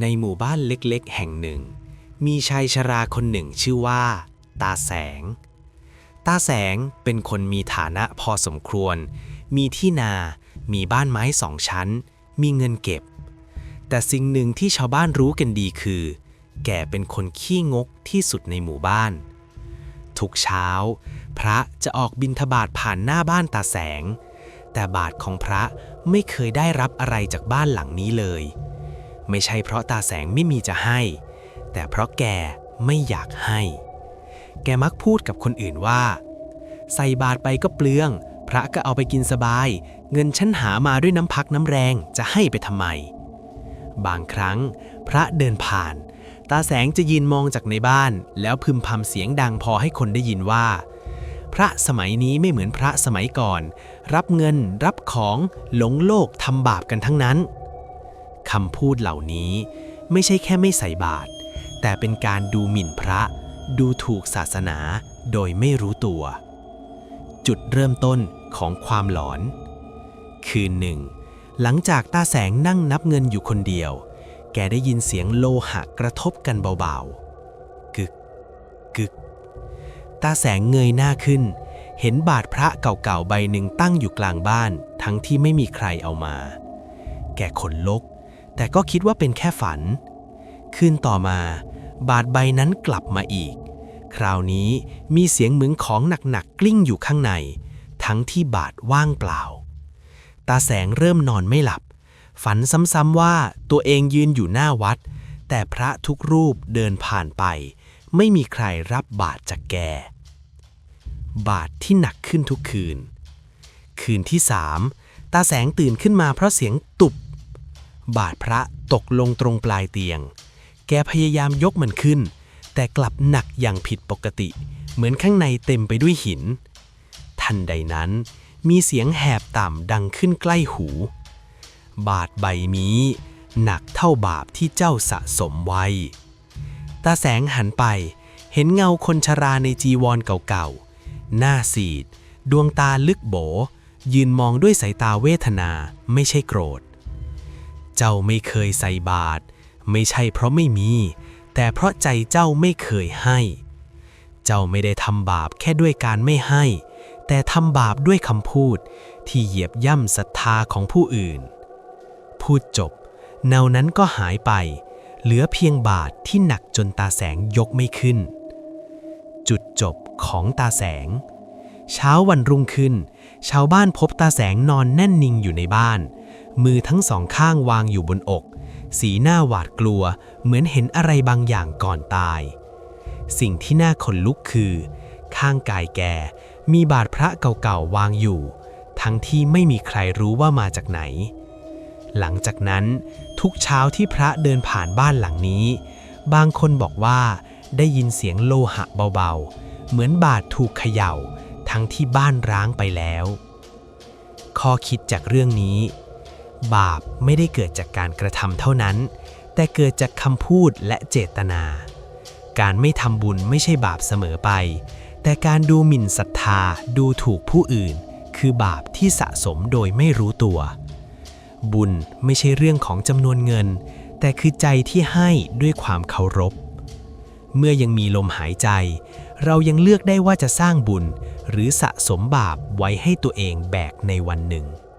ในหมู่บ้านเล็กๆ แห่งหนึ่ง มีชายชราคนหนึ่งชื่อว่า ตาแสง ตาแสงเป็นคนมีฐานะพอสมควร มีที่นา มีบ้านไม้สองชั้น มีเงินเก็บ แต่สิ่งหนึ่งที่ชาวบ้านรู้กันดีคือ แกเป็นคนขี้งกที่สุดในหมู่บ้าน ทุกเช้า พระจะออกบิณฑบาตผ่านหน้าบ้านตาแสง แต่บาทของพระไม่เคยได้รับอะไรจากบ้านหลังนี้เลย ไม่ใช่เพราะตาแสงไม่มีจะให้ แต่เพราะแกไม่อยากให้ แกมักพูดกับคนอื่นว่า ใส่บาทไปก็เปลือง พระก็เอาไปกินสบาย เงินฉันหามาด้วยน้ำพักน้ำแรงจะให้ไปทำไม บางครั้ง พระเดินผ่าน ตาแสงจะยืนมองจากในบ้าน แล้วพึมพำเสียงดังพอให้คนได้ยินว่า พระสมัยนี้ไม่เหมือนพระสมัยก่อน รับเงิน รับของ หลงโลกทำบาปกันทั้งนั้น คำพูดเหล่านี้ไม่ใช่แค่ไม่ใส่บาตรแต่เป็นการดูหมิ่นพระ ดูถูกศาสนาโดยไม่รู้ตัว จุดเริ่มต้นของความหลอน คืนหนึ่ง หลังจากตาแสงนั่งนับเงินอยู่คนเดียว แกได้ยินเสียงโลหะกระทบกันเบาๆ กึก กึก ตาแสงเงยหน้าขึ้น เห็นบาทพระเก่าๆใบหนึ่งตั้งอยู่กลางบ้าน ทั้งที่ไม่มีใครเอามา แกขนลุก แต่ก็คิดว่าเป็นแค่ฝัน คืนต่อมา บาทใบนั้นกลับมาอีก คราวนี้มีเสียงเหมือนของหนักๆกลิ้งอยู่ข้างใน ทั้งที่บาทว่างเปล่า ตาแสงเริ่มนอนไม่หลับ ฝันซ้ำๆว่าตัวเองยืนอยู่หน้าวัด แต่พระทุกรูปเดินผ่านไป ไม่มีใครรับบาทจากแก บาทที่หนักขึ้นทุกคืน คืนที่สามตาแสงตื่นขึ้นมาเพราะเสียงตุบ บาทพระตกลงตรงปลายเตียง แกพยายามยกมันขึ้น แต่กลับหนักอย่างผิดปกติ เหมือนข้างในเต็มไปด้วยหิน ทันใดนั้น มีเสียงแหบต่ำดังขึ้นใกล้หู บาทใบนี้ หนักเท่าบาปที่เจ้าสะสมไว้ ตาแสงหันไปเห็นเงาคนชราในจีวรเก่าๆ หน้าซีด ดวงตาลึกโบ ยืนมองด้วยสายตาเวทนาไม่ใช่โกรธ เจ้าไม่เคยใส่บาตรไม่ใช่เพราะไม่มี แต่เพราะใจเจ้าไม่เคยให้ เจ้าไม่ได้ทำบาปแค่ด้วยการไม่ให้ แต่ทำบาปด้วยคำพูดที่เหยียบย่ำศรัทธาของผู้อื่น พูดจบ เนานั้นก็หายไป เหลือเพียงบาทที่หนักจนตาแสงยกไม่ขึ้น จุดจบของตาแสง เช้าวันรุ่งขึ้น ชาวบ้านพบตาแสงนอนแน่นนิ่งอยู่ในบ้าน มือทั้งสองข้างวางอยู่บนอก สีหน้าหวาดกลัว เหมือนเห็นอะไรบางอย่างก่อนตาย สิ่งที่น่าขนลุกคือ ข้างกายแกมีบาทพระเก่าๆวางอยู่ ทั้งที่ไม่มีใครรู้ว่ามาจากไหน หลังจากนั้นทุกเช้าที่พระเดินผ่านบ้านหลังนี้ บางคนบอกว่าได้ยินเสียงโลหะเบาๆ เหมือนบาทถูกเขย่า ทั้งที่บ้านร้างไปแล้ว ข้อคิดจากเรื่องนี้ บาปไม่ได้เกิดจากการกระทำเท่านั้น แต่เกิดจากคำพูดและเจตนา การไม่ทำบุญไม่ใช่บาปเสมอไป แต่การดูหมิ่นศรัทธาดูถูกผู้อื่น คือบาปที่สะสมโดยไม่รู้ตัว บุญไม่ใช่เรื่องของจำนวนเงิน แต่คือใจที่ให้ด้วยความเคารพ เมื่อยังมีลมหายใจ เรายังเลือกได้ว่าจะสร้างบุญ หรือสะสมบาปไว้ให้ตัวเองแบกในวันหนึ่ง